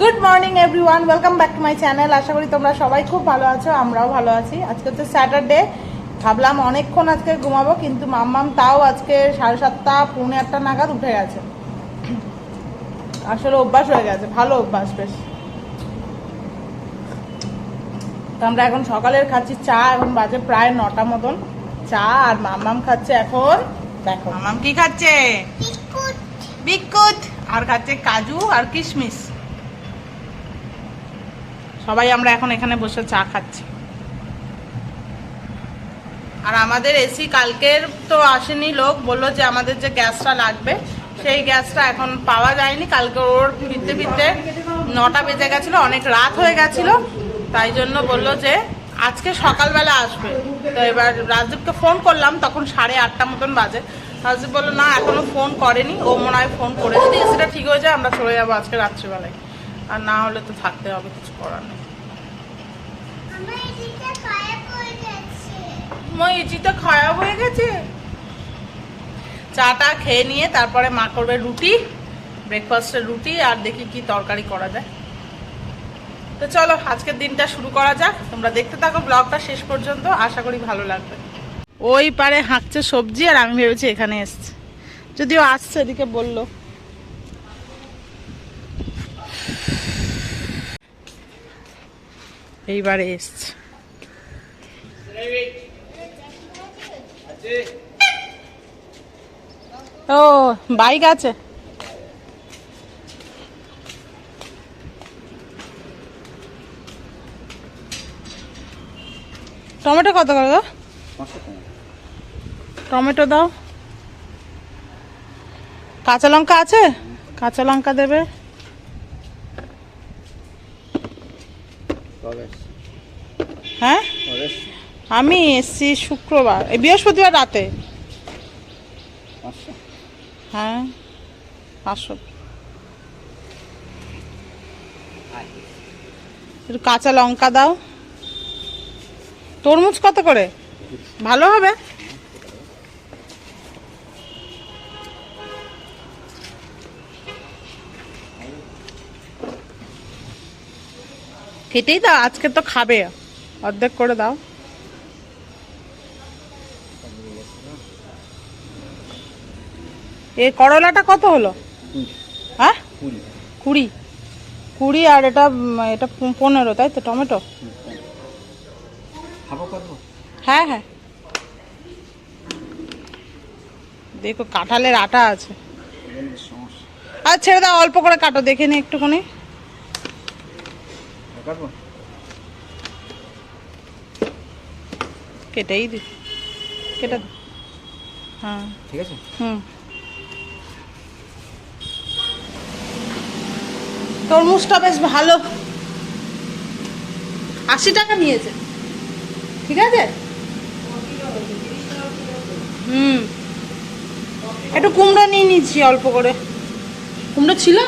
Good morning everyone welcome back to my channel আশা করি তোমরা সবাই খুব ভালো আছো আমরাও ভালো আছি। আজকে হচ্ছে স্যাটারডে ভাবলাম অনেকক্ষণ আজকে ঘুমাবো কিন্তু মাম্মাম তাও আজকে সাড়ে সাতটা পৌনে আটটা নাগাদ উঠে গেছে। আসলে অভ্যাস হয়ে গেছে ভালো অভ্যাস বেশ। তো আমরা এখন সকালের খাচ্ছি চা এখন বাজে প্রায় নটা মতন। চা আর মাম্মাম খাচ্ছে এখন দেখো মাম্মাম কি খাচ্ছে? বিস্কুট। আর খাচ্ছে কাজু আর কিশমিশ। সবাই আমরা এখন এখানে বসে চা খাচ্ছি। আর আমাদের এসি কালকের তো আসেনি, লোক বলল যে আমাদের যে গ্যাসটা লাগবে, সেই গ্যাসটা এখন পাওয়া যায়নি। কালকে ওর ফিরতে ফিরতে নটা বেজে গেছিল, অনেক রাত হয়ে গেছিল। তাই জন্য বলল যে আজকে সকালবেলা আসবে। তো এবার রাজদীপকে ফোন করলাম, তখন সাড়ে আটটা মতন বাজে। রাজদীপ বলল, না এখনও ফোন করেনি। ও মনে হয় ফোন করে যদি এসিটা ঠিক হয়ে যায়, আমরা চলে যাব আজকে রাত্রিবেলায়। আর না হলে তো থাকতে হবে, কিছু করার নেই। মই ইচিটা খারাপ হয়ে গেছে। চাটা খেয়ে নিয়ে তারপরে মা করবে রুটি ব্রেকফাস্টের রুটি, আর দেখি কি তরকারি করা যায়। তো চলো, আজকের দিনটা শুরু করা যাক। তোমরা দেখতে থাকো, ব্লগটা শেষ পর্যন্ত। আশা করি ভালো লাগবে। ওই পারে হাঁকছে সবজি, আর আমি ভেবেছি এখানে এসছে। যদিও আসছে, এদিকে বলল। এইবারে এসছে। ও বাইক আছে। টমেটো কত করে দাও? টমেটো দাও। কাঁচা লঙ্কা আছে? কাঁচা লঙ্কা দেবে। হ্যাঁ? আমি এসছি শুক্রবার এই বৃহস্পতিবার রাতে। হ্যাঁ পাঁচশো। একটু কাঁচা লঙ্কা দাও। তরমুজ কত করে? ভালো হবে। কেটেই দাও আজকে তো খাবে। অর্ধেক করে দাও। এই করলাটা কত হলো? হ্যাঁ? কুড়ি। কুড়ি। আর এটা এটা পনেরো তাই তো টমেটো? হ্যাঁ হ্যাঁ। দেখো কাঁঠালের আটা আছে। আর ছেড়ে দাও অল্প করে কাটো দেখে নি একটুখানি। কেটেই দি। কেটে। হ্যাঁ। ঠিক আছে? হুম। তরমুজটা বেশ ভালো। আশি টাকা নিয়েছে। ঠিক আছে? হুম। একটু কুমড়ো নিয়ে নিচ্ছি অল্প করে। কুমড়ো ছিল?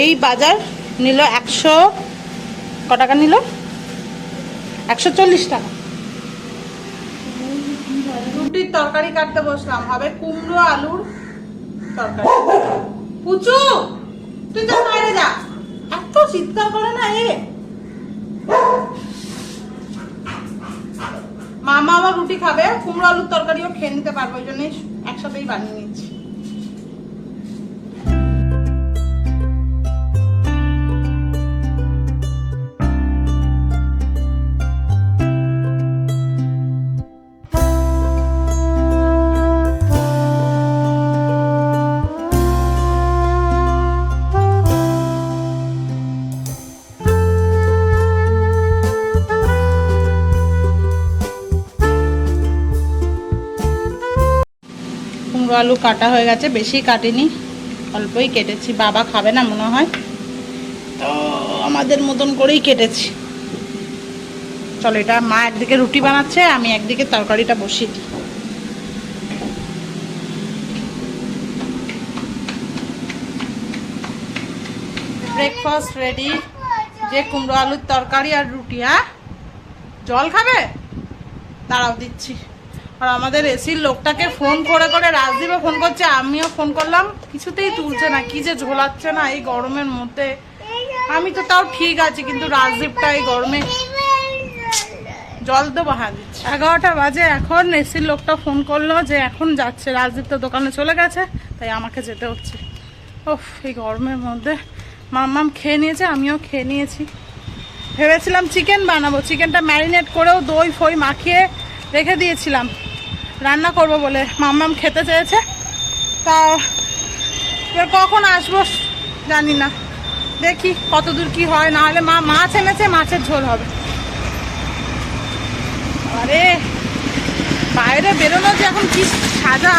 এই বাজার নিল একশো, ক টাকা নিল? একশো চল্লিশ টাকা। তরকারি কাটতে বসলাম, হবে কুমড়ো, আলুর তরকারি। পুচু, তুই তো বাইরে যা। এত চিৎকার করে না এ? মামা আবার রুটি খাবে, কুমড়ো, আলুর তরকারিও খেয়ে নিতে পারব ওই জন্যই একসাথেই বানিয়ে নিচ্ছি। কুমড়ো আলু কাটা হয়ে গেছে, বেশি কাটিনি, অল্পই কেটেছি। বাবা খাবে না মনে হয়, তো আমাদের মতন করেই কেটেছি। চলো, এটা মা একদিকে রুটি বানাচ্ছে, আমি একদিকে তরকারিটা বসিয়ে দিই। ব্রেকফাস্ট রেডি যে কুমড়ো আলুর তরকারি আর রুটি হ্যাঁ? জল খাবে? দাঁড়াও, দিচ্ছি। আর আমাদের এসির লোকটাকে ফোন করে করে রাজদীপও ফোন করছে, আমিও ফোন করলাম, কিছুতেই তুলছে না, কি যে ঝোলাচ্ছে না এই গরমের মধ্যে। আমি তো তাও ঠিক আছি, কিন্তু রাজদীপটা এই গরমে জল তো বাহা দিচ্ছে। এগারোটা বাজে এখন, এসির লোকটা ফোন করল যে এখন যাচ্ছে, রাজদীপ তো দোকানে চলে গেছে, তাই আমাকে যেতে হচ্ছে। ওফ এই গরমের মধ্যে। মাম্মাম খেয়ে নিয়েছে, আমিও খেয়ে নিয়েছি। ভেবেছিলাম চিকেন বানাবো চিকেনটা ম্যারিনেট করেও দই, ফই মাখিয়ে রেখে দিয়েছিলাম। রান্না করব বলে মাম্মাম খেতে চেয়েছে। তা এবার কখন আসব জানি না। দেখি কত দূর কি হয়, না হলে মা, মাছ এনেছে, মাছের ঝোল হবে। আরে, বাইরে বেরোনো যে এখন কি সাজা।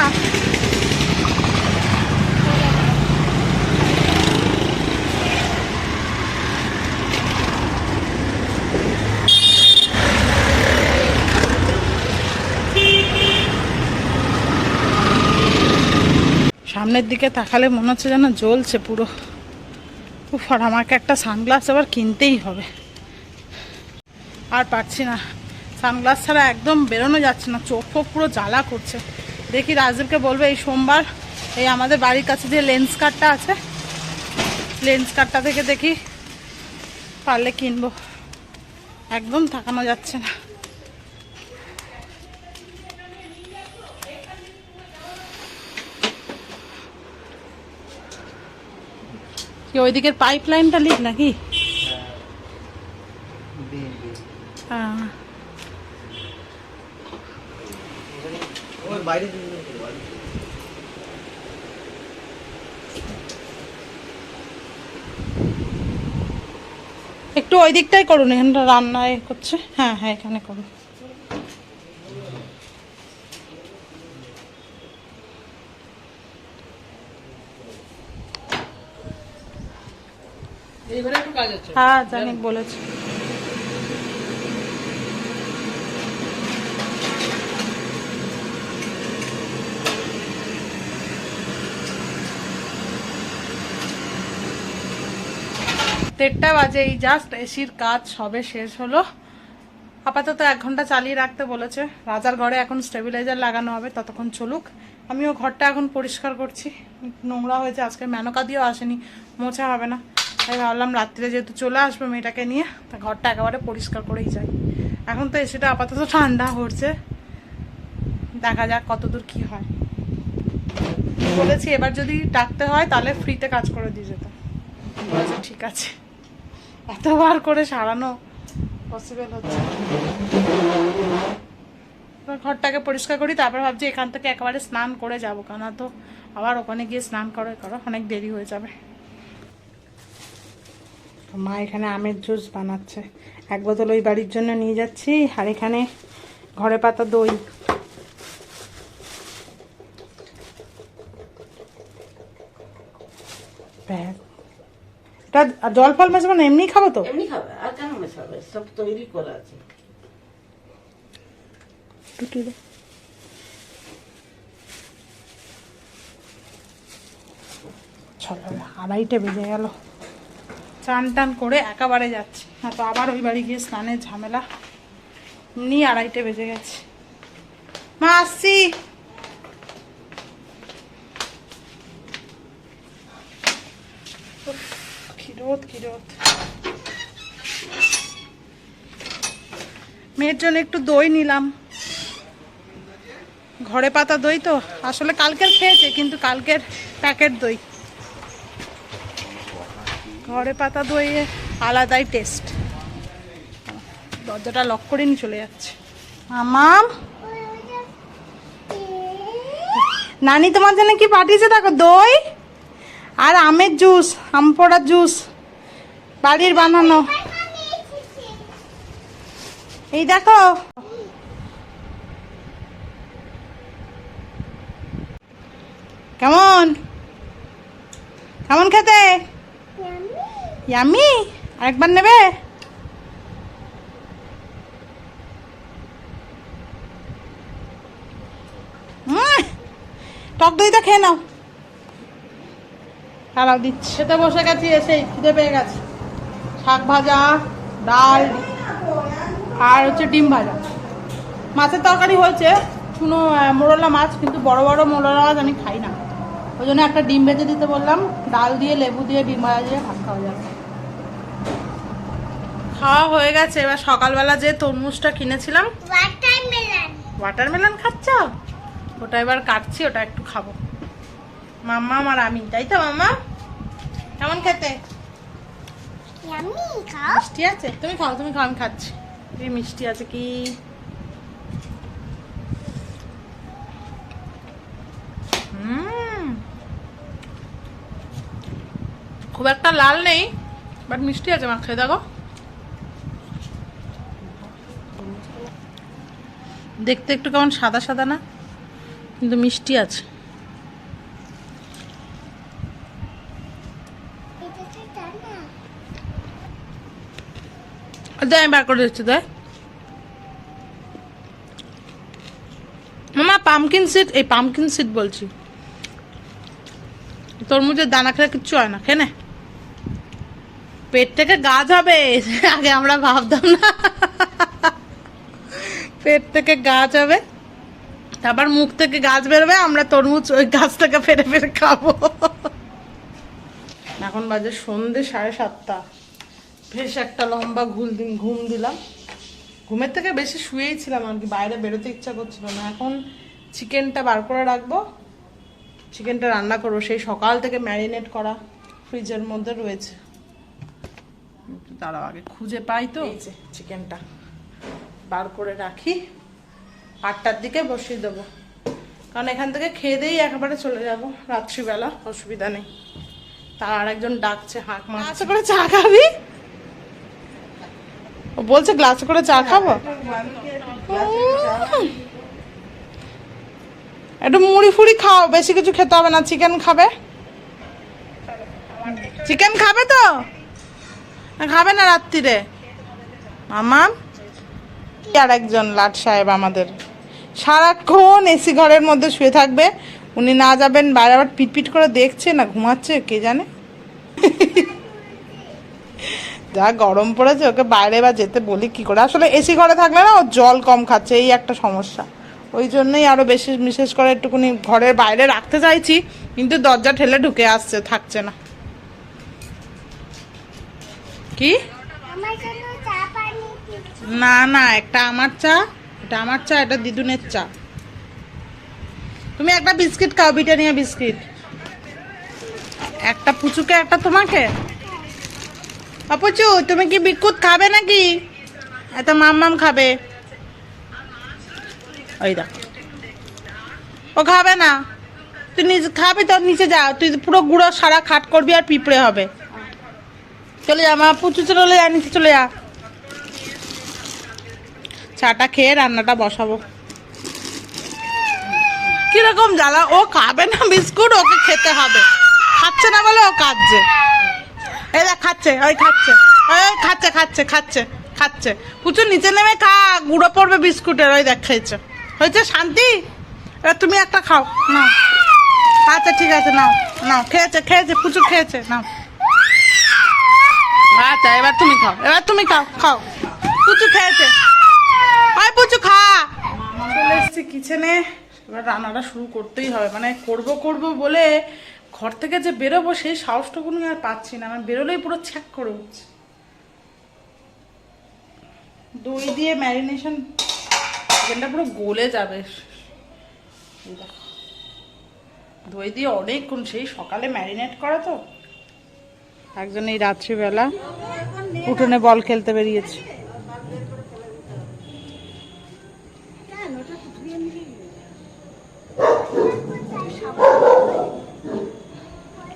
সামনের দিকে তাকালে মনে হচ্ছে যেন জ্বলছে পুরো। উফ, আর আমাকে একটা সানগ্লাস আবার কিনতেই হবে। আর পারছি না। সানগ্লাস ছাড়া একদম বেরোনো যাচ্ছে না। চোখ ফোক পুরো জ্বালা করছে। দেখি রাজদীপকে বলবে, এই সোমবার এই আমাদের বাড়ির কাছে যে লেন্স কার্ডটা আছে, লেন্স কার্ডটা থেকে দেখি পারলে কিনবো। একদম তাকানো যাচ্ছে না। কি ওইদিকের পাইপ লাইনটা লিক নাকি? হ্যাঁ। ওই। একটু ওই দিকটাই করুন, এখানটা রান্না এ করছে। হ্যাঁ হ্যাঁ এখানে করুন। হ্যাঁ জানি বলেছি। দেড়টা বাজে এই জাস্ট এসির কাজ সবে শেষ হলো। আপাতত এক ঘণ্টা চালিয়ে রাখতে বলেছে। রাজার ঘরে এখন স্টেবিলাইজার লাগানো হবে, ততক্ষণ চলুক। আমিও ঘরটা এখন পরিষ্কার করছি। নোংরা হয়েছে, আজকে মেনকা দিয়েও আসেনি, মোছা হবে না। তাই ভাবলাম রাত্রে যেহেতু চলে আসবে মেয়েটাকে নিয়ে, তা ঘরটা একেবারে পরিষ্কার করেই যাই। এখন তো এসিটা আপাতত ঠান্ডা হচ্ছে দেখা যাক কতদূর কি হয়। বলেছি এবার যদি ডাকতে হয় তাহলে ফ্রিতে কাজ করে দিয়ে যেত ঠিক আছে। এতবার করে সারানো পসিবল হচ্ছে ঘরটাকে পরিষ্কার করি, তারপর ভাবছি এখান থেকে একেবারে স্নান করে যাব। কেন তো আবার ওখানে গিয়ে স্নান করে করো, অনেক দেরি হয়ে যাবে। তো মা এখানে আমের জুস বানাচ্ছে। এক বোতল ওই বাড়ির জন্য নিয়ে যাচ্ছি আর এখানে ঘরে পাতা দই। এটা জল ফল মেশাবো না এমনি খাব তো? এমনি খাবে আর কেন মেশাবে? সব তৈরি করা আছে। টুটি দে। চলো আড়াইটে বেজে গেল। চান টান করে একেবারে যাচ্ছি। না তো আবার ওই বাড়ি গিয়ে স্নানের ঝামেলা। এমনি আড়াইটে বেজে গেছে। মা আসছি। উফ, কি রোদ কি রোদ। মেয়ের জন্য একটু দই নিলাম। ঘরে পাতা দই তো। আসলে কালকের খেয়েছে কিন্তু কালকের প্যাকেট দই। ঘরে পাতা দই আলাদাই টেস্ট দরজাটা লক করে নিয়ে চলে যাচ্ছে। আমাম নানি তোমার জন্য কি পাঠিয়েছে দেখো? দই আর আমের জুস আম পোড়ার জুস বাড়ির বানানো। এই দেখো। কেমন? কেমন খেতে? ইয়ামি আরেকবার নেবে? টক দইটা খেয়ে নাও। খারাপ দিচ্ছি। খেতে বসে গেছি এসেই খিদে পেয়ে গেছে। শাক ভাজা ডাল আর হচ্ছে ডিম ভাজা। মাছের তরকারি হয়েছে আহ, মোরলা মাছ কিন্তু বড় বড় মোরলা মাছ আমি খাই না। ওই জন্য একটা ডিম ভেজে দিতে বললাম ডাল দিয়ে লেবু দিয়ে ডিম ভাজা দিয়ে ভাত খাওয়া যাবে। খাওয়া হয়ে গেছে এবার সকালবেলা যে তরমুজটা কিনেছিলাম। ওয়াটারমেলন খাচ্ছ? ওটা এবার কাটছি ওটা একটু খাব। মাম্মা আমার আমি তাই তো মাম্মা? কেমন খেতে? মিষ্টি আছে? তুমি খাও তুমি খাও আমি খাচ্ছি। এই মিষ্টি আছে কি? হুম। খুব একটা লাল নেই। বাট মিষ্টি আছে মা খেয়ে দেখো। দেখতে একটু কেমন সাদা সাদা না, কিন্তু মিষ্টি আছে। আমি বার করে দিচ্ছি দেয় মামা পামকিন সিড এই পামকিন সিড বলছি। তরমুজের দানা খেলে কিচ্ছু হয় না খেনে পেট থেকে গাছ হবে আগে আমরা ভাবতাম না। পেট থেকে গাছ হবে তারপর মুখ থেকে গাছ বেরোবে, আমরা তরমুজ ওই গাছ থেকে ফেরে ফেরে খাব। এখন বাজে সন্ধে সাড়ে সাতটা। বেশ একটা লম্বা ঘুল দিন ঘুম দিলাম। ঘুমের থেকে বেশি শুয়েই ছিলাম, আর কি বাইরে বেরোতে ইচ্ছা করছিল না। এখন চিকেনটা বার করে রাখব। চিকেনটা রান্না করব, সেই সকাল থেকে ম্যারিনেট করা ফ্রিজের মধ্যে রয়েছে। দাঁড়াও আগে। খুঁজে পাই তো? এই যে চিকেনটা বার করে রাখি। আটটার দিকে বসিয়ে দেবো। কারণ এখান থেকে খেয়ে দিয়েই একেবারে চলে যাব। রাত্রিবেলা অসুবিধা নেই। তার আর একজন ডাকছে হাঁক মাছ করে চা খাবি? ও বলছে গ্লাসে করে চা খাব? একটু মুড়ি ফুড়ি খাও বেশি কিছু খেতে হবে না চিকেন খাবে? চিকেন খাবে তো? খাবে না রাত্রিরে? মামা? আর একজন লাট সাহেব আমাদের? সারাক্ষণ এসি ঘরের মধ্যে শুয়ে থাকবে। উনি না যাবেন, বাইরে আবার পিটপিট করে দেখছে না, ঘুমাচ্ছে, কে জানে? যা গরম পড়েছে, ওকে বাইরে বা যেতে বলি কি করে? আসলে এসি ঘরে থাকলে না ও জল কম খাচ্ছে, এই একটা সমস্যা। ওই জন্যই আরও বেশি, বিশেষ করে একটুখানি ঘরের বাইরে রাখতে চাইছি, কিন্তু দরজা ঠেলে ঢুকে আসছে, থাকছে না। কি। না না, একটা আমার চা, এটা আমার চা, এটা দিদুনের চা। তুমি একটা বিস্কিট খাও ব্রিটানিয়া বিস্কিট। একটা পুচুকে, একটা তোমাকে? অপুচু, তুমি কি বিস্কুট খাবে নাকি? এত মাম্মাম খাবে। ওই দেখ। ও খাবে না। তুই নিজে, খাবি তো, নিচে যা। তুই পুরো গুঁড়ো সারা খাট করবি আর পিঁপড়ে হবে। চলে যা, মা, পুচু চলে যা, নিচে চলে যা। চাটা খেয়ে রান্নাটা বসাবো। কীরকম জ্বালা, ও খাবে না বিস্কুট, ওকে খেতে হবে। খাচ্ছে না বলে ও কাঁদছে। এই দেখ, খাচ্ছে, ওই খাচ্ছে ওই খাচ্ছে খাচ্ছে খাচ্ছে খাচ্ছে। পুচু নিচে নেমে খা, গুঁড়ো পড়বে বিস্কুটের, ওই দেখ, খেয়েছে। হয়েছে, শান্তি? এবার তুমি একটা খাও না আচ্ছা ঠিক আছে, নাও নাও, খেয়েছে খেয়েছে, পুচু খেয়েছে, নাও। আচ্ছা এবার তুমি খাও, এবার তুমি খাও খাও। পুচু খেয়েছে। আয় পুচু, খা। চলে এসছি কিচেনে। এবার রান্নাটা শুরু করতেই হবে। মানে করব করব বলে ঘর থেকে যে বেরোবো, সেই সাহসটুকুনি আর পাচ্ছি না। মানে বেরোলেই পুরো ছ্যাক করে উঠছে। দই দিয়ে ম্যারিনেশন, চিকেনটা পুরো গলে যাবে। দই দিয়ে অনেকক্ষণ, সেই সকালে ম্যারিনেট করা তো। একজন এই রাত্রিবেলা উঠোনে বল খেলতে বেরিয়েছে।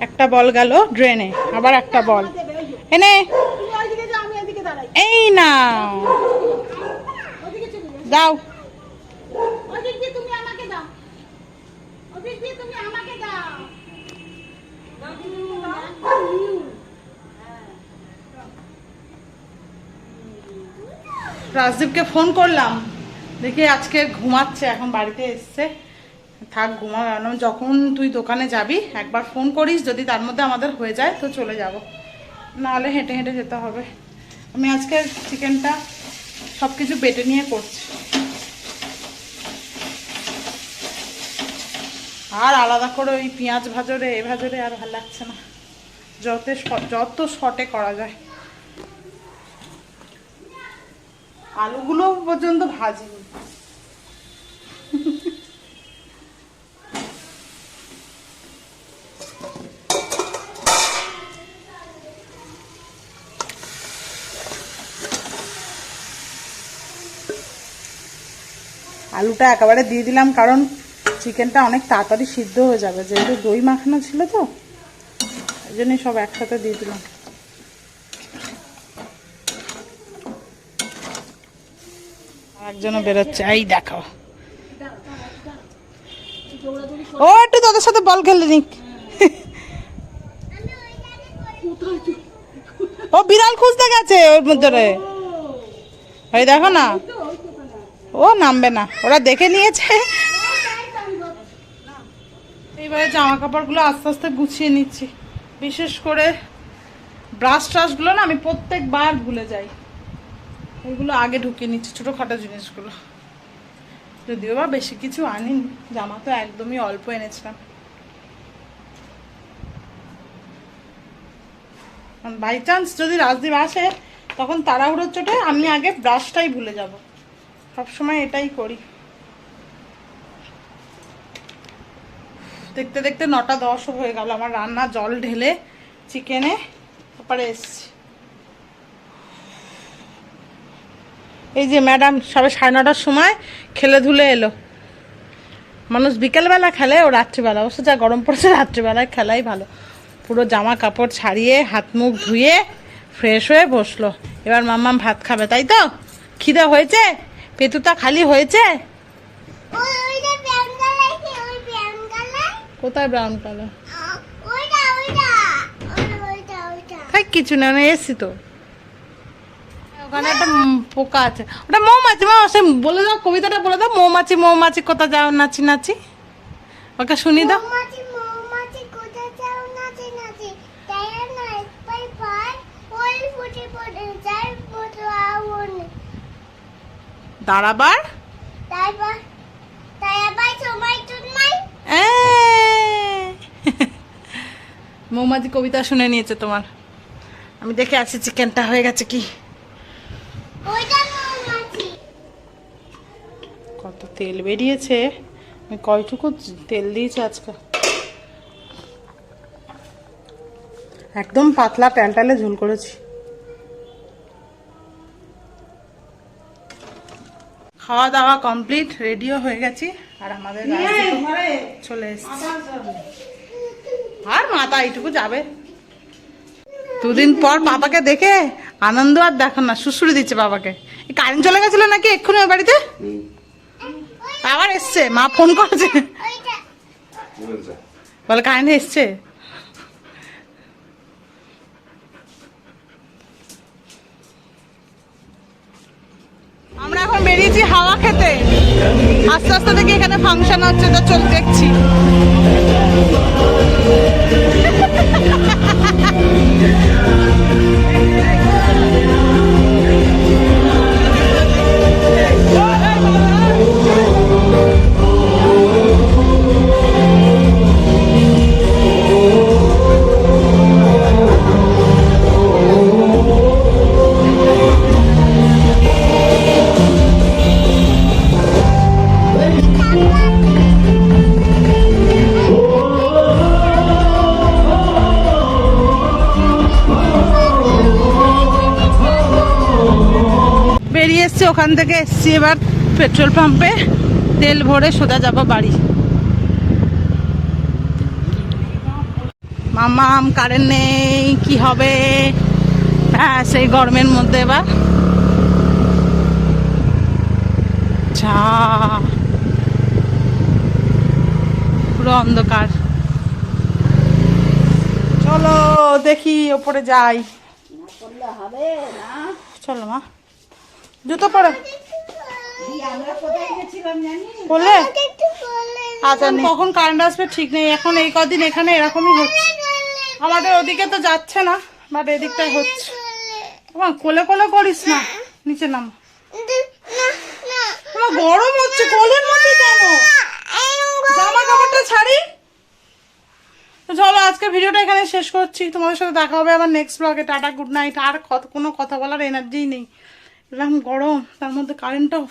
একটা বল গেল ড্রেনে, আবার একটা বল। এনে। এই না দাও। রাজদীপকে ফোন করলাম। দেখি আজকে ঘুমাচ্ছে, এখন বাড়িতে এসছে। থাক ঘুমা যখন তুই দোকানে যাবি, একবার ফোন করিস, যদি তার মধ্যে আমাদের হয়ে যায়, তো চলে যাব। নাহলে হেঁটে হেঁটে যেতে হবে। আমি আজকে চিকেনটা সব কিছু বেটে নিয়ে করছি। আর আলাদা করে ওই পেঁয়াজ ভাজরে, এ ভাজরে আর ভালো লাগছে না। যত যত শটে করা যায়। আলুগুলো পর্যন্ত ভাজিনি। আলুটা একেবারে দিয়ে দিলাম, কারণ চিকেনটা অনেক তাড়াতাড়ি সিদ্ধ হয়ে যাবে, যেহেতু দই মাখানো ছিল তো এই জন্যই সব একসাথে দিয়ে দিলাম। একজনও বেরোচ্ছে। এই দেখো। ও, একটু তোদের সাথে বল খেলে নিক ও, বিড়াল খুঁজতে গেছে ওর মধ্যে ওই দেখো না। ও, নামবে না। ওরা দেখে নিয়েছে। এইবারে জামা কাপড়গুলো আস্তে আস্তে গুছিয়ে নিচ্ছি। বিশেষ করে ব্রাশ ট্রাশগুলো না আমি প্রত্যেকবার ভুলে যাই। এগুলো আগে ঢুকিয়ে নিচ্ছি, ছোটোখাটো জিনিসগুলো। যদিও বা বেশি কিছু আনিনি, জামা তো একদমই অল্প এনেছিলাম। বাই চান্স যদি রাজদীপ আসে, তখন তাড়াহুড়োর চোটে আমি আগে ব্রাশটাই ভুলে যাব। সবসময় এটাই করি। দেখতে দেখতে নটা দশ হয়ে গেল, আমার রান্না জল ঢেলে চিকেনে তারপরে এসছি। এই যে ম্যাডাম সবে সাড়ে নটার সময় খেলে ধুলে এলো। মানুষ বিকেলবেলা খেলে ও রাত্রিবেলা। অবশ্য যা গরম পড়েছে রাত্রিবেলায় খেলাই ভালো। পুরো জামা কাপড় ছাড়িয়ে হাত মুখ ধুয়ে ফ্রেশ হয়ে বসল। এবার মাম্মাম ভাত খাবে তাই তো? খিদে হয়েছে? পেতুটা খালি হয়েছে? কোথায় ব্রাউন কালার? কিছু না এসছি তো। ওখানে একটা পোকা আছে। ওটা মৌমাছি মা সে বলে দাও কবিতাটা বলে দাও মৌমাছি মৌমাছি কোথা যাও নাচি নাচি ওকে শুনি দাও। দাঁড়াবার। মৌমাছি কবিতা শুনে নিয়েছে তোমার। আমি দেখে আছি চিকেনটা হয়ে গেছে কি ওইটা মৌমাছি কত তেল বেরিয়েছে? আমি কয়টুকু তেল দিয়েছি আজকে? একদম পাতলা প্যান্টালে ঝোল করেছি। খাওয়া দাওয়া কমপ্লিট রেডিও হয়ে গেছি আর আমাদের চলে এসেছে। আর মাথা এইটুকু যাবে। দুদিন পর বাবাকে দেখে আনন্দ আর দেখো না শুশুড়ি দিচ্ছে বাবাকে। কারেন্ট চলে গেছিল নাকি এক্ষুনি বাড়িতে? আবার এসছে মা ফোন করেছে। বলে কারেন্ট এসছে। আমরা এখন বেরিয়েছি হাওয়া খেতে। আস্তে আস্তে দেখি এখানে ফাংশন হচ্ছে তো চল দেখছি। বেরিয়ে ওখান থেকে এসছি এবার পেট্রোল পাম্পে তেল ভরে সোজা যাব বাড়ি। মামাম কারেন্ট নেই কি হবে? হ্যাঁ সেই গরমের মধ্যে এবার। যা। পুরো অন্ধকার। চলো দেখি ওপরে যাই। হবে চলো মা। জুতো পরে। এই আমরা কোথায় গেছিলাম বলে আচ্ছা কখন কারেন্ট আসবে ঠিক নেই। এখন এই কদিন এখানে এরকমই হচ্ছে। আমাদের ওদিকে তো যাচ্ছে না বাট এদিকটাই হচ্ছে। তোমার কোলে কোলে করিস না। নিচে নাম। তোমার গরম হচ্ছে। কোলের মধ্যে কেন জামা কাপড়টা ছাড়ি। তো চলো আজকে ভিডিওটা এখানে শেষ করছি। তোমাদের সাথে দেখা হবে আবার নেক্সট ব্লগে টাটা গুড নাইট আর কত কোনো কথা বলার এনার্জিই নেই। এরকম গরম তার মধ্যে কারেন্টটাও